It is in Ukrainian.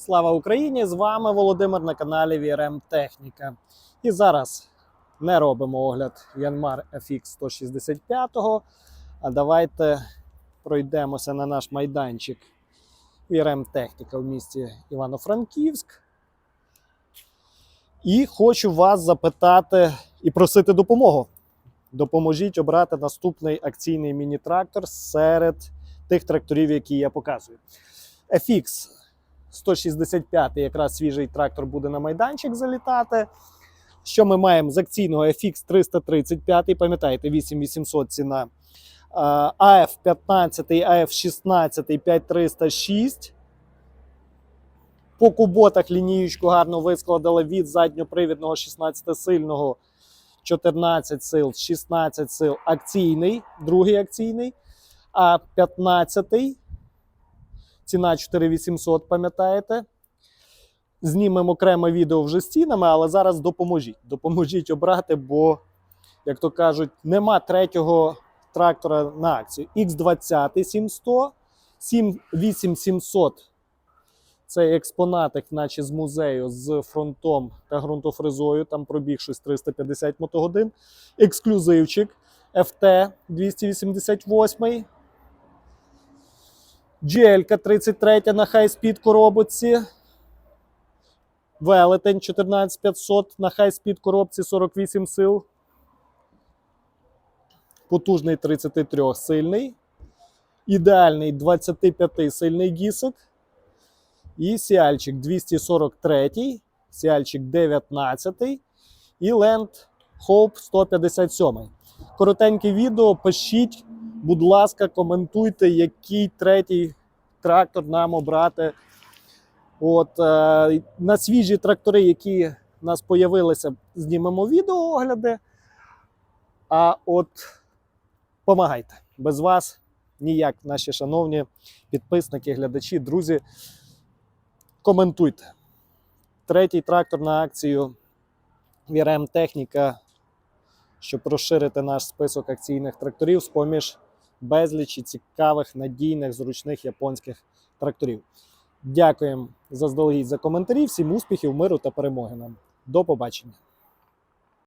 Слава Україні! З вами Володимир на каналі VRM Техніка. І зараз не робимо огляд Yanmar FX 165, а давайте пройдемося на наш майданчик VRM Техніка в місті Івано-Франківськ. І хочу вас запитати і просити допомогу. Допоможіть обрати наступний акційний міні-трактор серед тих тракторів, які я показую. FX 165 якраз свіжий трактор буде на майданчик залітати. Що ми маємо з акційного FX 335, пам'ятаєте, 8800 ціна. AF 15, AF 16, 5306. По куботах лінієчку гарно вискладали від задньопривідного 16-сильного 14 сил, 16 сил акційний, другий акційний, а 15 ціна 4800, пам'ятаєте? Знімемо окреме відео вже з цінами, але зараз допоможіть. Допоможіть обрати, бо, як то кажуть, нема третього трактора на акцію. X20 700, 8700 це експонатик, наче з музею, з фронтом та ґрунтофрезою. Там пробіг щось 350 мотогодин. Ексклюзивчик FT 288. GL 33 на хай-спід коробці. Велетень 14500 на хай-спід коробці 48 сил. Потужний 33 сильний. Ідеальний 25 сильний гісик. І сіальчик 243, сіальчик 19 і Land Hope 157. Коротеньке відео. Пишіть, будь ласка, коментуйте, який третій трактор нам обрати. От, е, на свіжі трактори, які в нас появилися, знімемо відео огляди. А от помагайте. Без вас ніяк, наші шановні підписники, глядачі, друзі. Коментуйте. Третій трактор на акцію VRM Техніка, щоб розширити наш список акційних тракторів з поміж безлічі цікавих, надійних, зручних японських тракторів. Дякуємо заздалегідь за коментарі. Всім успіхів, миру та перемоги нам. До побачення.